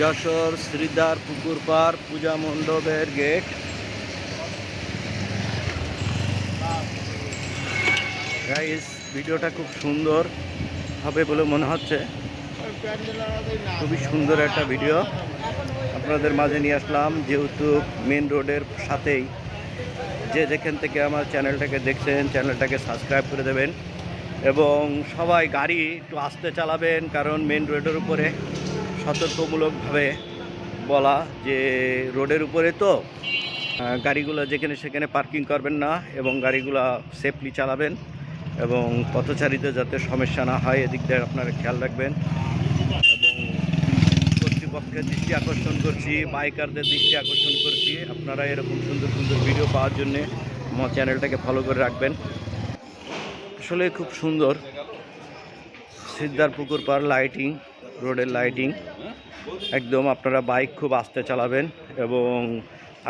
যশোর শ্রীদার পুকুর পার পূজা মণ্ডপের gate. Guys ভিডিওটা খুব সুন্দর হবে বলে মনে হচ্ছে। খুবই সুন্দর একটা ভিডিও। আপনাদের মাঝে নিয়ে আসলাম, যেহেতু মেন রোডের সাথেই। যে যেখান থেকে আমার চ্যানেলটাকে দেখছেন চ্যানেলটাকে সাবস্ক্রাইব করে দেবেন। এবং সবাই গাড়ি একটু আস্তে চালাবেন, কারণ মেন রোডের উপরে। সতর্কমূলকভাবে বলা যে রোডের উপরে তো গাড়িগুলো যেখানে সেখানে পার্কিং করবেন না এবং গাড়িগুলো সেফলি চালাবেন এবং পথচারীদের যাতে সমস্যা না হয়, এদিক দিয়ে আপনারা খেয়াল রাখবেন। এবং কর্তৃপক্ষের দৃষ্টি আকর্ষণ করছি, বাইকারদের দৃষ্টি আকর্ষণ করছি। আপনারা এরকম সুন্দর সুন্দর ভিডিও পাওয়ার জন্যে আমার চ্যানেলটাকে ফলো করে রাখবেন। আসলে খুব সুন্দর। সিদ্ধার পুকুর পার লাইটিং রোডের লাইটিং একদম আপনারা বাইক খুব আস্তে চালাবেন এবং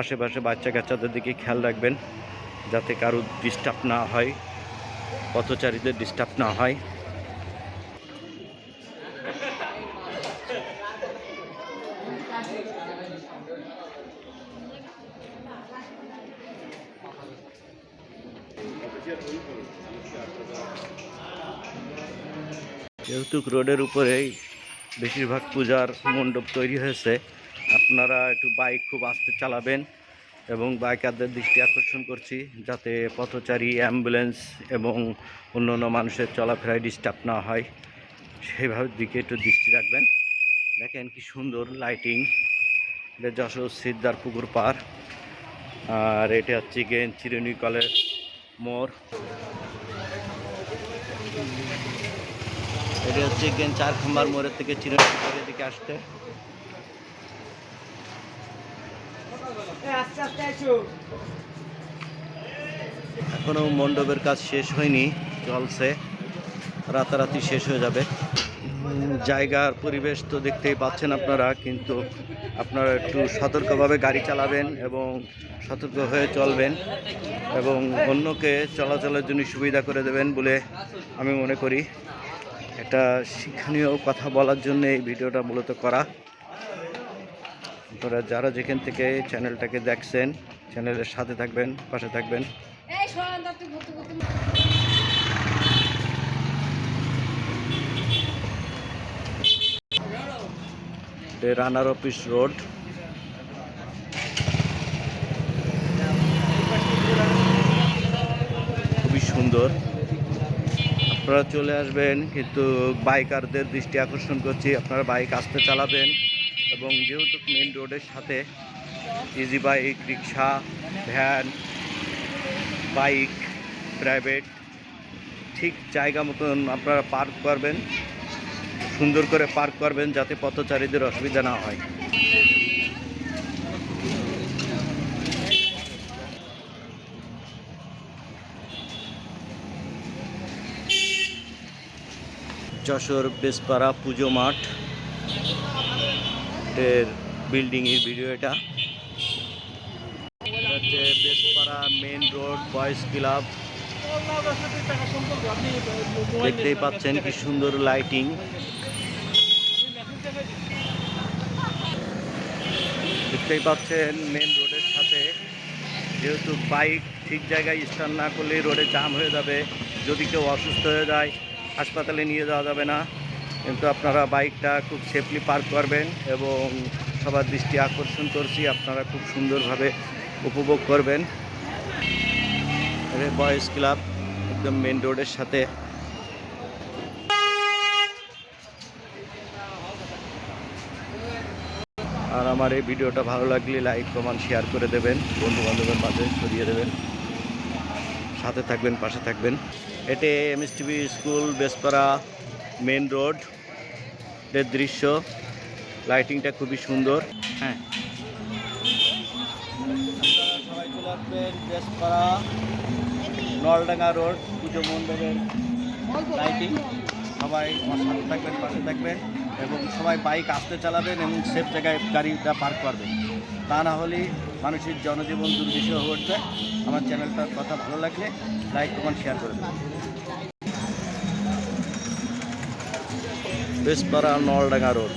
আশেপাশে বাচ্চা কাচ্চাদের দিকে খেয়াল রাখবেন যাতে কারও ডিস্টার্ব না হয়, পথচারীদের ডিস্টার্ব না হয়। যেহেতু রোডের উপরেই বেশিরভাগ পূজার মণ্ডপ তৈরি হয়েছে, আপনারা একটু বাইক খুব আস্তে চালাবেন এবং বাইকারদের দৃষ্টি আকর্ষণ করছি যাতে পথচারী, অ্যাম্বুলেন্স এবং অন্যান্য মানুষের চলাফেরায় ডিস্টার্ব না হয়। সেভাবে দিকে একটু দৃষ্টি রাখবেন। দেখেন কি সুন্দর লাইটিং। এটা যশোর সিদ্ধার পুকুর পার। আর এটা হচ্ছে গেন চিরুনি কলের মোড়। এটা হচ্ছে গেন চার খাম্বার মোড়ের থেকে চিরুনি দিকে আসতে। আস্তে আস্তে আসো এখনও মণ্ডপের কাজ শেষ হয়নি চলছে রাতারাতি শেষ হয়ে যাবে। জায়গার পরিবেশ তো দেখতেই পাচ্ছেন আপনারা, কিন্তু আপনারা একটু সতর্কভাবে গাড়ি চালাবেন এবং সতর্ক হয়ে চলবেন এবং অন্যকে চলাচলের জন্য সুবিধা করে দেবেন বলে আমি মনে করি। একটা শিক্ষণীয় কথা বলার জন্য এই ভিডিওটা মূলত করা। আপনারা যারা যেখান থেকে চ্যানেলটাকে দেখছেন, চ্যানেলের সাথে থাকবেন, পাশে থাকবেন। এটা রানার অফিস রোড। খুবই সুন্দর। আপনারা চলে আসবেন, কিন্তু বাইকারদের দৃষ্টি আকর্ষণ করছি। আপনারা বাইক আসতে চালাবেন এবং যেহেতু মেন রোডের সাথে easy bike rickshaw van bike private ঠিক জায়গা মতন আপনারা পার্ক করবেন। সুন্দর করে পার্ক করবেন যাতে পথচারীদের অসুবিধা না হয়। যশোর বেসপাড়া পুজো মাঠ এর বিল্ডিং এর ভিডিও এটা। Bespara main road boys club. দেখতেই পাচ্ছেন কি সুন্দর লাইটিং। দেখতেই পাচ্ছেন মেন রোডের সাথে। যেহেতু বাইক ঠিক জায়গায় স্টার্ট না করলে রোডে জাম হয়ে যাবে। যদি কেউ অসুস্থ হয়ে যায়, হাসপাতালে নিয়ে যাওয়া যাবে না। কিন্তু আপনারা বাইকটা খুব সেফলি পার্ক করবেন এবং সবার দৃষ্টি আকর্ষণ করছি, আপনারা খুব সুন্দরভাবে উপভোগ করবেন। বয়েজ ক্লাব একদম মেন রোডের সাথে। আর আমার এই ভিডিওটা ভালো লাগলে লাইক কমেন্ট শেয়ার করে দেবেন। বন্ধু বান্ধবের মাঝে ছড়িয়ে দেবেন। সাথে থাকবেন, পাশে থাকবেন। এটি এমএসটিভি স্কুল বেসপাড়া মেন রোডের দৃশ্য। লাইটিংটা খুবই সুন্দর। হ্যাঁ। সবাই নলডাঙ্গা রোড পুজো মণ্ডপের লাইটিং সবাই আমার সাথে থাকবেন, পাশে থাকবেন। এবং সবাই বাইক আসতে চালাবেন এবং সেফ জায়গায় গাড়িটা পার্ক করবেন। তা না হলে মানুষের জনজীবন দুর্বিষ হয়ে উঠবে। আমার চ্যানেলটার কথা ভালো লাগলে লাইক কমেন্ট শেয়ার করে দেবেন। বেসপাড়া নলডাঙ্গা রোড।